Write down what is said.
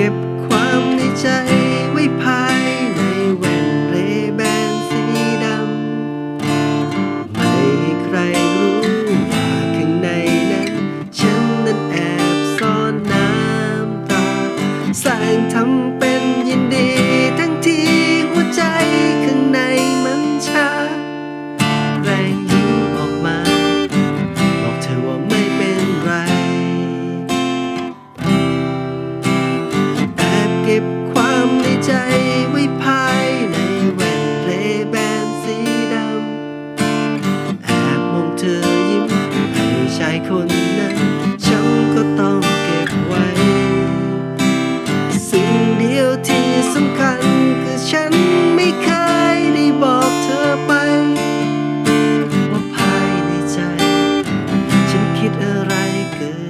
ก็บความในใจไว้ภายในแว่นเรแบนสีดำ ไม่ให้ใครรู้ว่าข้างในนั้นฉันนั้นแอบซ่อนน้ำตา แสงทั้ง ใจไม่ภายในแว่นเพลย์แบนสีดำ แอบมองเธอยิ้มให้ชายคนนั้น ฉันก็ต้องเก็บไว้ สิ่งเดียวที่สำคัญคือฉันไม่เคยได้บอกเธอไป ว่าภายในใจ ฉันคิดอะไรเกิด